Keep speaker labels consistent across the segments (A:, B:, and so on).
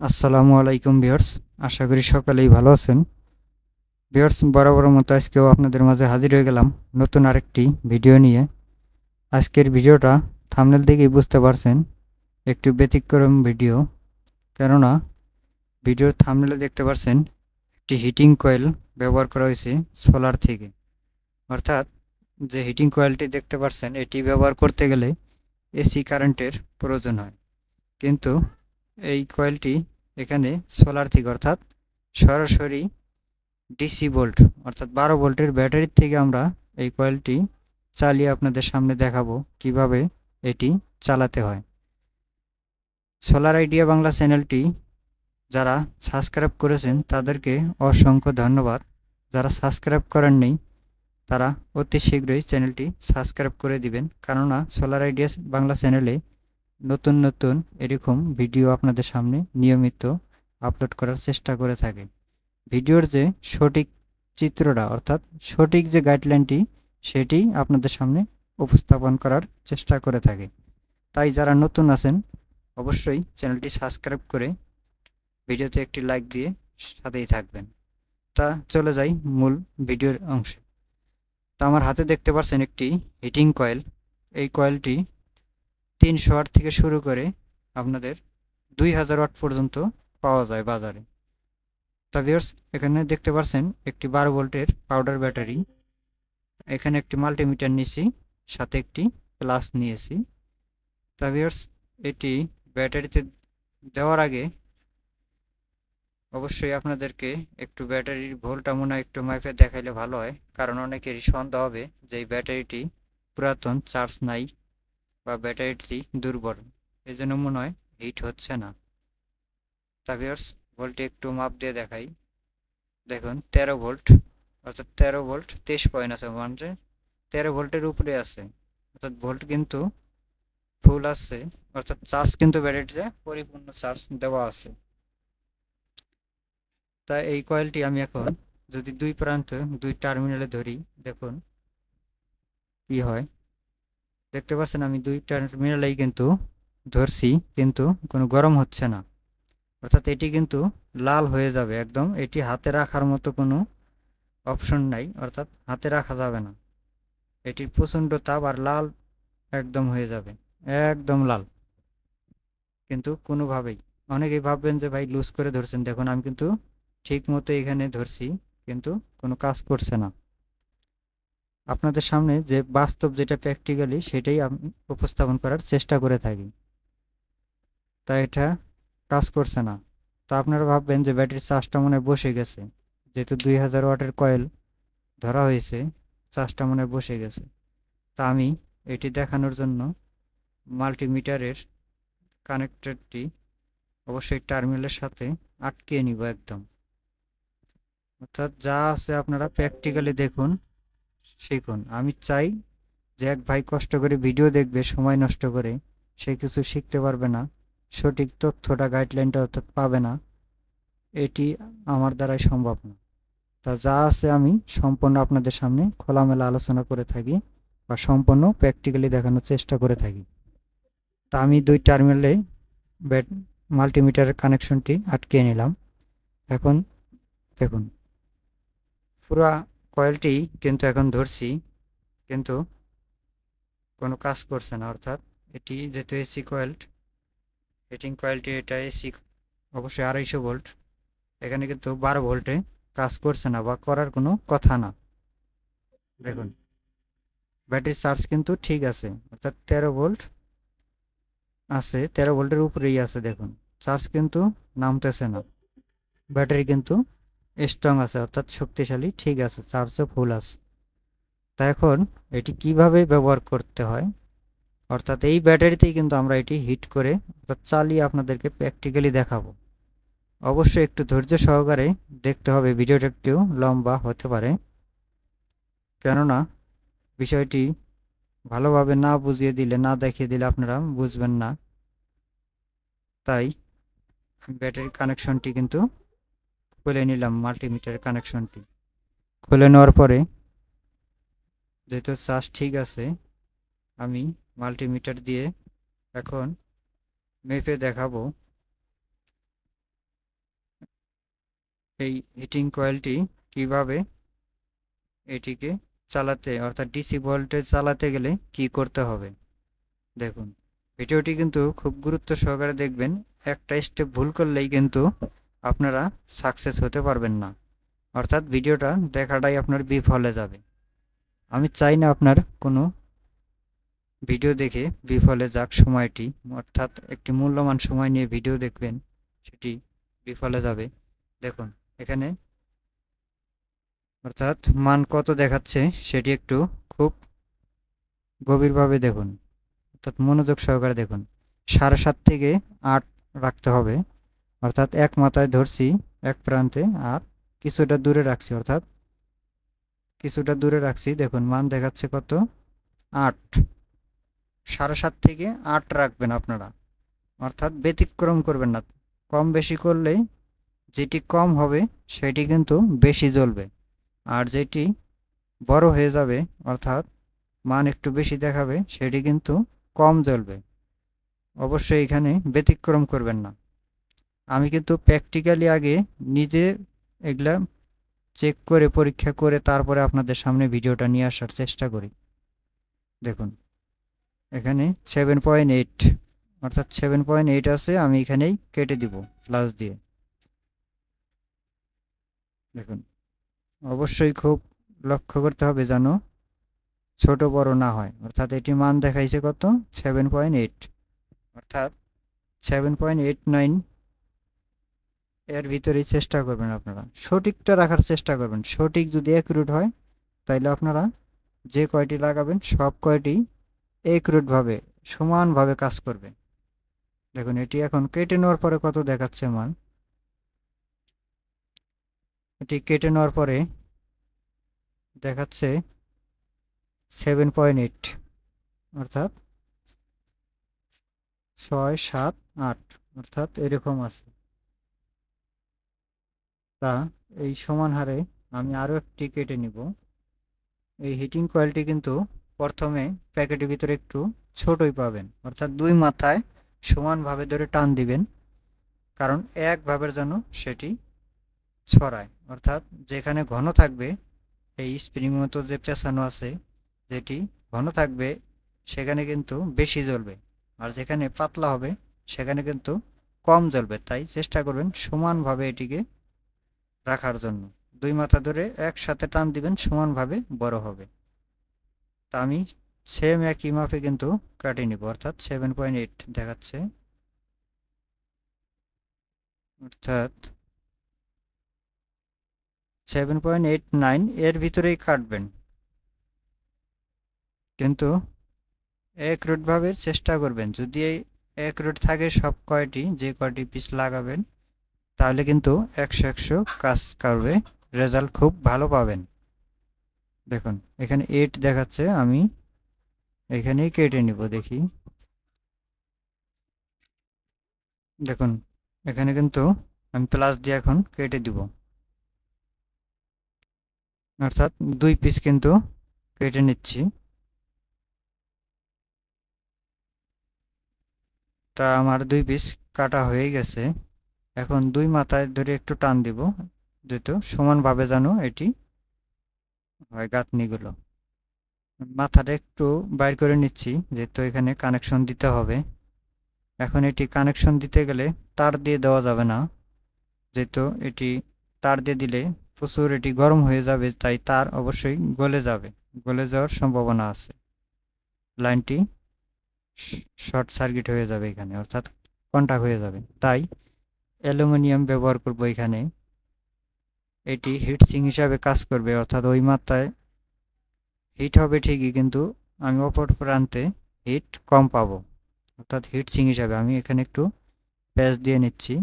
A: আসসালামু আলাইকুম ভিউয়ার্স, আশা করি সকলেই ভালো আছেন। ভিউয়ার্স, বরাবর মতো আজকেও আপনাদের মাঝে হাজির হয়ে গেলাম নতুন আরেকটি ভিডিও নিয়ে। আজকের ভিডিওটা থামনেল দেখেই বুঝতে পারছেন, একটু ব্যতিক্রম ভিডিও। কেননা, ভিডিওর থামনেলে দেখতে পারছেন, একটি হিটিং কয়েল ব্যবহার করা হয়েছে সোলার থেকে। অর্থাৎ, যে হিটিং কয়েলটি দেখতে পারছেন, এটি ব্যবহার করতে গেলে এসি কারেন্টের প্রয়োজন হয়। কিন্তু, এই কয়েলটি এখানে সোলার থেকে অর্থাৎ সরাসরি ডিসি ভোল্ট অর্থাৎ বারো ভোল্টের ব্যাটারির থেকে আমরা এই কয়েলটি চালিয়ে আপনাদের সামনে দেখাবো কীভাবে এটি চালাতে হয়। সোলার আইডিয়া বাংলা চ্যানেলটি যারা সাবস্ক্রাইব করেছেন তাদেরকে অসংখ্য ধন্যবাদ। যারা সাবস্ক্রাইব করেননি তারা অতি শীঘ্রই চ্যানেলটি সাবস্ক্রাইব করে দিবেন। কেননা সোলার আইডিয়া বাংলা চ্যানেলে নতুন নতুন এরকম ভিডিও আপনাদের সামনে নিয়মিত আপলোড করার চেষ্টা করে থাকে। ভিডিওর যে সঠিক চিত্রটা, অর্থাৎ সঠিক যে গাইডলাইনটি সেটি আপনাদের সামনে উপস্থাপন করার চেষ্টা করে থাকে। তাই যারা নতুন আছেন, অবশ্যই চ্যানেলটি সাবস্ক্রাইব করে ভিডিওতে একটি লাইক দিয়ে সাথেই থাকবেন। তা চলে যাই মূল ভিডিওর অংশে। তা আমার হাতে দেখতে পাচ্ছেন একটি হিটিং কয়েল এই কয়েলটি তিনশো ওয়াট থেকে শুরু করে আপনাদের দুই হাজার ওয়াট পর্যন্ত পাওয়া যায় বাজারে। তা ভিউয়ার্স এখানে দেখতে পাচ্ছেন একটি বারো ভোল্টের পাউডার ব্যাটারি এখানে একটি মাল্টিমিটার নিয়েছি সাথে একটি প্লাস নিয়েছি। তা ভিউয়ার্স এটি ব্যাটারিতে দেওয়ার আগে অবশ্যই আপনাদেরকে একটু ব্যাটারির ভোল্টটা মনে একটু মাইপে দেখাইলে ভালো হয়, কারণ অনেকেরই সন্দেহ হবে যে এই ব্যাটারিটি পুরাতন চার্জ নাই। বা ব্যাটারিটি দুর্বল। এই জন্য মনে হয় হিট হচ্ছে না। তা ভিউয়ার্স ভোল্টটি একটু মাপ দিয়ে দেখাই। দেখুন, তেরো ভোল্ট, অর্থাৎ তেরো ভোল্ট তেইশ পয়েন্ট আছে মানে তেরো ভোল্টের উপরে আছে। অর্থাৎ ভোল্ট কিন্তু ফুল আছে, অর্থাৎ চার্জ কিন্তু ব্যাটারিতে পরিপূর্ণ চার্জ দেওয়া আছে। তা এই কয়েলটি আমি এখন যদি দুই প্রান্ত দুই টার্মিনালে ধরি, দেখুন কি হয়। দেখতে পাচ্ছেন আমি দুই টার্মিনালেই কিন্তু ধরছি, কিন্তু কোনো গরম হচ্ছে না। অর্থাৎ এটি কিন্তু লাল হয়ে যাবে একদম। এটি হাতে রাখার মতো কোনো অপশন নাই, অর্থাৎ হাতে রাখা যাবে না। এটির প্রচণ্ড তাপ আর লাল একদম হয়ে যাবে, একদম লাল। কিন্তু কোনোভাবেই। অনেকেই ভাববেন যে, ভাই, লুজ করে ধরছেন। দেখুন, আমি কিন্তু ঠিক মতো এখানে ধরছি, কিন্তু কোনো কাজ করছে না। আপনাদের সামনে যে বাস্তব যেটা প্র্যাকটিক্যালি সেটাই আমি, উপস্থাপন করার চেষ্টা করে থাকি। তা এটা কাজ করছে না। তো আপনারা ভাববেন যে ব্যাটারির চার্জটা মনে বসে গেছে। যেহেতু দুই হাজার ওয়াটের কয়েল ধরা হয়েছে, চার্জটা মনে বসে গেছে। তা আমি এটি দেখানোর জন্য মাল্টিমিটারের কানেক্টরটি অবশ্যই টার্মিনালের সাথে আটকিয়ে নিব একদম। অর্থাৎ যা আছে আপনারা প্র্যাকটিক্যালি দেখুন। শিখুন আমি চাই যে এক ভাই কষ্ট করে ভিডিও দেখবে, সময় নষ্ট করে, সে কিছু শিখতে পারবে না, সঠিক তথ্যটা গাইডলাইনটা অর্থাৎ পাবে না, এটি আমার দ্বারাই সম্ভব না। তা যা আছে আমি সম্পূর্ণ আপনাদের সামনে খোলামেলা আলোচনা করে থাকি বা সম্পূর্ণ প্র্যাকটিক্যালি দেখানোর চেষ্টা করে থাকি। তা আমি দুই টার্মিনালে ব্যাট মাল্টিমিটারের কানেকশনটি আটকে নিলাম। এখন দেখুন, পুরা কয়েলটি কিন্তু এখন ধরছি, কিন্তু কোনো কাজ করছে না, অর্থাৎ এটি যেহেতু এসি কয়েল হিটিং কয়েলটি, এটা এসি অবশ্যই আড়াইশো ভোল্ট। এখানে কিন্তু বারো ভোল্টে কাজ করছে না বা করার কোনো কথা না। দেখুন, ব্যাটারি চার্জ কিন্তু ঠিক আছে, অর্থাৎ তেরো ভোল্ট আছে, তেরো ভোল্টের উপরেই আছে, দেখুন, চার্জ কিন্তু নামতেছে না। ব্যাটারি কিন্তু স্ট্রং আছে, অর্থাৎ শক্তিশালী, ঠিক আছে চার্জও ফুল আছে। তা এখন এটি কীভাবে ব্যবহার করতে হয়? অর্থাৎ এই ব্যাটারিতেই কিন্তু আমরা এটি হিট করে, অর্থাৎ চালিয়ে আপনাদেরকে প্র্যাকটিক্যালি দেখাবো। অবশ্যই একটু ধৈর্য সহকারে দেখতে হবে, ভিডিওটা একটু লম্বা হতে পারে। কেননা বিষয়টি ভালোভাবে না বুঝিয়ে দিলে, না দেখিয়ে দিলে আপনারা বুঝবেন না। তাই ব্যাটারি কানেকশনটি কিন্তু খুলে নিলাম মাল্টিমিটার কানেকশনটি খুলে নেওয়ার পরে, যেহেতু চার্জ ঠিক আছে, আমি মাল্টিমিটার দিয়ে এখন মেপে দেখাবো। এই হিটিং কয়েলটি কীভাবে এটিকে চালাতে, অর্থাৎ ডিসি ভোল্টেজ চালাতে গেলে কি করতে হবে? দেখুন, ভিডিওটি কিন্তু খুব গুরুত্ব সহকারে দেখবেন। একটা স্টেপ ভুল করলেই কিন্তু আপনারা সাকসেস হতে পারবেন না। অর্থাৎ ভিডিওটা দেখাটাই আপনার বিফলে যাবে। আমি চাই না আপনার কোনো ভিডিও দেখে বিফলে যাক সময়টি, অর্থাৎ একটি মূল্যবান সময় নিয়ে ভিডিও দেখবেন, সেটি বিফলে যাবে। দেখুন, এখানে অর্থাৎ মান কত দেখাচ্ছে সেটি একটু খুব গভীরভাবে দেখুন। অর্থাৎ মনোযোগ সহকারে দেখুন। সাড়ে সাত থেকে আট রাখতে হবে। অর্থাৎ এক মাথায় ধরছি, এক প্রান্তে, আর কিছুটা দূরে রাখছি, অর্থাৎ কিছুটা দূরে রাখছি। দেখুন, মান দেখাচ্ছে কত? আট। সাড়ে সাত থেকে আট রাখবেন আপনারা। অর্থাৎ ব্যতিক্রম করবেন না। কম বেশি করলেই যেটি কম হবে, সেটি কিন্তু বেশি জ্বলবে। আর যেটি বড় হয়ে যাবে, অর্থাৎ মান একটু বেশি দেখাবে, সেটি কিন্তু কম জ্বলবে। অবশ্যই এখানে ব্যতিক্রম করবেন না। আমি কিন্তু প্র্যাকটিক্যালি আগে নিজে এগুলা চেক করে পরীক্ষা করে তারপরে আপনাদের সামনে ভিডিওটা নিয়ে আসার চেষ্টা করি। দেখুন, এখানে সেভেন পয়েন্ট এইট অর্থাৎ সেভেন পয়েন্ট এইট আছে, আমি এখানেই কেটে দিব প্লাস দিয়ে। দেখুন, অবশ্যই খুব লক্ষ্য করতে হবে যেন ছোট বড় না হয়। অর্থাৎ এটি মান দেখাইছে কত? সেভেন পয়েন্ট এইট অর্থাৎ সেভেন পয়েন্ট এইট নাইন এর ভিতরেই চেষ্টা করবেন আপনারা। সঠিকটা রাখার চেষ্টা করবেন। সঠিক যদি অ্যাকুরেট হয়, তাইলে আপনারা যে কয়টি লাগাবেন, সব কয়টি একুরেটভাবে সমানভাবে কাজ করবে। দেখুন, এটি এখন কেটে নেওয়ার পরে কত দেখাচ্ছে মান এটি কেটে নেওয়ার পরে দেখাচ্ছে সেভেন পয়েন্ট এইট, অর্থাৎ ছয় সাত আট, অর্থাৎ এরকম আছে। তা এই সমান হারে আমি আরও একটি কেটে নিব। এই হিটিং কয়েলটি কিন্তু প্রথমে প্যাকেটের ভিতরে একটু ছোটই পাবেন। অর্থাৎ দুই মাথায় সমানভাবে ধরে টান দিবেন, কারণ একভাবের যেন সেটি ছড়ায়। অর্থাৎ যেখানে ঘন থাকবে, এই স্প্রিং মতো যে পেঁচানো আছে, যেটি ঘন থাকবে, সেখানে কিন্তু বেশি জ্বলবে। আর যেখানে পাতলা হবে, সেখানে কিন্তু কম জ্বলবে। তাই চেষ্টা করবেন সমানভাবে এটিকে রাখার জন্য। দুই মাথা ধরে একসাথে টান দিবেন, সমানভাবে বড় হবে। তা আমি সেম একই মাপে কিন্তু কাটিয়ে নিব, অর্থাৎ সেভেন পয়েন্ট এইট দেখাচ্ছে। অর্থাৎ সেভেন পয়েন্ট এইট নাইন এর ভিতরেই কাটবেন। কিন্তু এক রুটভাবে চেষ্টা করবেন। যদি এক রুট থাকে সব কয়টি, যে কয়টি পিস লাগাবেন তাহলে কিন্তু একশো একশো কাজ করবে। রেজাল্ট খুব ভালো পাবেন। দেখুন, এখানে এইট দেখাচ্ছে, আমি এখানেই কেটে নিব, দেখি। দেখুন, এখানে কিন্তু আমি প্লাস দিয়ে এখন কেটে দিব। অর্থাৎ দুই পিস কিন্তু কেটে নিচ্ছি। তা আমার দুই পিস কাটা হয়ে গেছে। এখন দুই মাথায় ধরে একটু টান দিব, যেহেতু সমানভাবে যেন এটি, হয় গাঁথনিগুলো। মাথাটা একটু বাইর করে নিচ্ছি, যেহেতু এখানে কানেকশন দিতে হবে। এখন এটি কানেকশন দিতে গেলে তার দিয়ে দেওয়া যাবে না, যেহেতু এটি তার দিয়ে দিলে প্রচুর এটি গরম হয়ে যাবে, তাই তার অবশ্যই গলে যাবে। গলে যাওয়ার সম্ভাবনা আছে। লাইনটি শর্ট সার্কিট হয়ে যাবে এখানে, অর্থাৎ কন্টাক্ট হয়ে যাবে। তাই অ্যালুমিনিয়াম ব্যবহার করব এখানে। এটি হিট সিং হিসাবে কাজ করবে, অর্থাৎ ওই মাত্রায়। হিট হবে ঠিকই, কিন্তু আমি অপর প্রান্তে হিট কম পাবো। অর্থাৎ হিট সিং হিসাবে আমি এখানে একটু প্যাচ দিয়ে নিচ্ছি।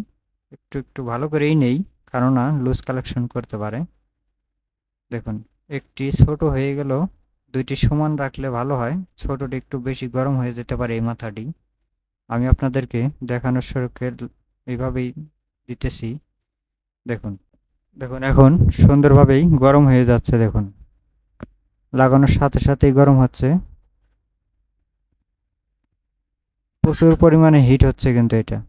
A: একটু একটু ভালো করেই নেই, কেননা লুজ কালেকশন করতে পারে। দেখুন, একটি ছোট হয়ে গেল, দুইটি সমান রাখলে ভালো হয়। ছোটটি একটু বেশি গরম হয়ে যেতে পারে এই মাথাটি। আমি আপনাদেরকে দেখানোর সড়কের এইভাবেই দিতেছি। দেখুন দেখুন, এখন সুন্দরভাবেই গরম হয়ে যাচ্ছে, দেখুন। লাগানোর সাথে সাথেই গরম হচ্ছে। প্রচুর পরিমাণে হিট হচ্ছে কিন্তু এটা।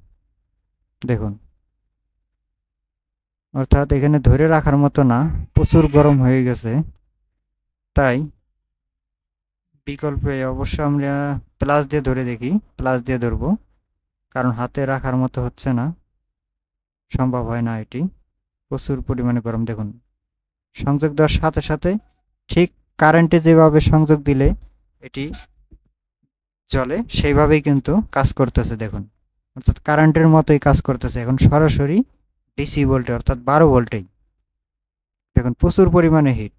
A: দেখুন। অর্থাৎ এখানে ধরে রাখার মতো না, প্রচুর গরম হয়ে গেছে। তাই বিকল্পে অবশ্য আমরা প্লাস দিয়ে ধরে দেখি প্লাস দিয়ে ধরবো। কারণ হাতে রাখার মতো হচ্ছে না। সম্ভব হয় না এটি। প্রচুর পরিমাণে গরম। দেখুন, সংযোগ দেওয়ার সাথে সাথে ঠিক কারেন্টে যেভাবে সংযোগ দিলে এটি জলে সেইভাবেই কিন্তু কাজ করতেছে। দেখুন, অর্থাৎ কারেন্টের মতোই কাজ করতেছে। এখন সরাসরি ডিসি ভোল্টে অর্থাৎ বারো ভোল্টেই দেখুন, প্রচুর পরিমাণে হিট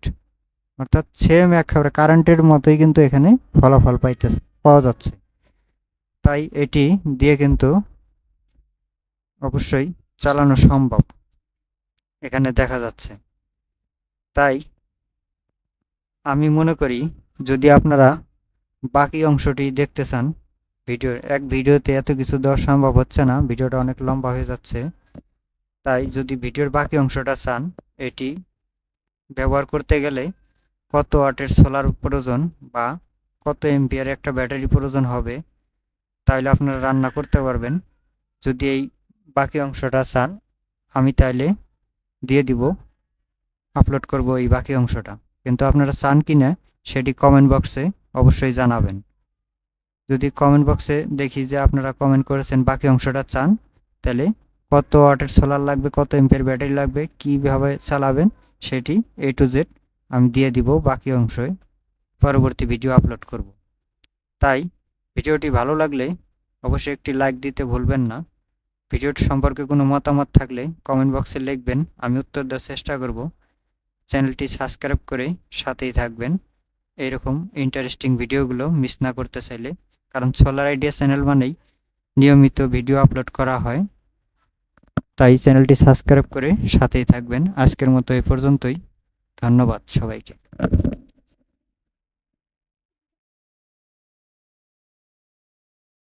A: অর্থাৎ সেম একেবারে কারেন্টের মতোই কিন্তু এখানে ফলাফল পাইতেছে, পাওয়া যাচ্ছে। তাই এটি দিয়ে কিন্তু অবশ্যই চালানো সম্ভব। এখানে দেখা যাচ্ছে। তাই আমি মনে করি, যদি আপনারা বাকি অংশটি দেখতে চান ভিডিও এক ভিডিওতে এত কিছু দেওয়া সম্ভব হচ্ছে না, ভিডিওটা অনেক লম্বা হয়ে যাচ্ছে। তাই যদি ভিডিওর বাকি অংশটা চান, এটি ব্যবহার করতে গেলে কত ওয়াটের সোলার প্রয়োজন বা কত এমপিয়ার একটা ব্যাটারি প্রয়োজন হবে তাহলে আপনারা রান্না করতে পারবেন। যদি এই বাকি অংশটা চান, আমি তাহলে দিয়ে দিব আপলোড করব এই বাকি অংশটা। কিন্তু আপনারা চান কি না সেটি কমেন্ট বক্সে অবশ্যই জানাবেন। যদি কমেন্ট বক্সে দেখি যে আপনারা কমেন্ট করেছেন বাকি অংশটা চান, তাহলে কত ওয়াটের সোলার লাগবে, কত এমপের ব্যাটারি লাগবে, কীভাবে চালাবেন, সেটি এ টু জেড আমি দিয়ে দিব বাকি অংশে। পরবর্তী ভিডিও আপলোড করব। তাই ভিডিওটি ভালো লাগলে অবশ্যই একটি লাইক দিতে ভুলবেন না। ভিডিওটি সম্পর্কে কোনো মতামত থাকলে কমেন্ট বক্সে লিখবেন, আমি উত্তর দেওয়ার চেষ্টা করব। চ্যানেলটি সাবস্ক্রাইব করে সাথেই থাকবেন। এইরকম ইন্টারেস্টিং ভিডিওগুলো মিস না করতে চাইলে, কারণ সোলার আইডিয়া চ্যানেল মানেই নিয়মিত ভিডিও আপলোড করা হয়। তাই চ্যানেলটি সাবস্ক্রাইব করে সাথেই থাকবেন। আজকের মতো এ পর্যন্তই। ধন্যবাদ সবাইকে।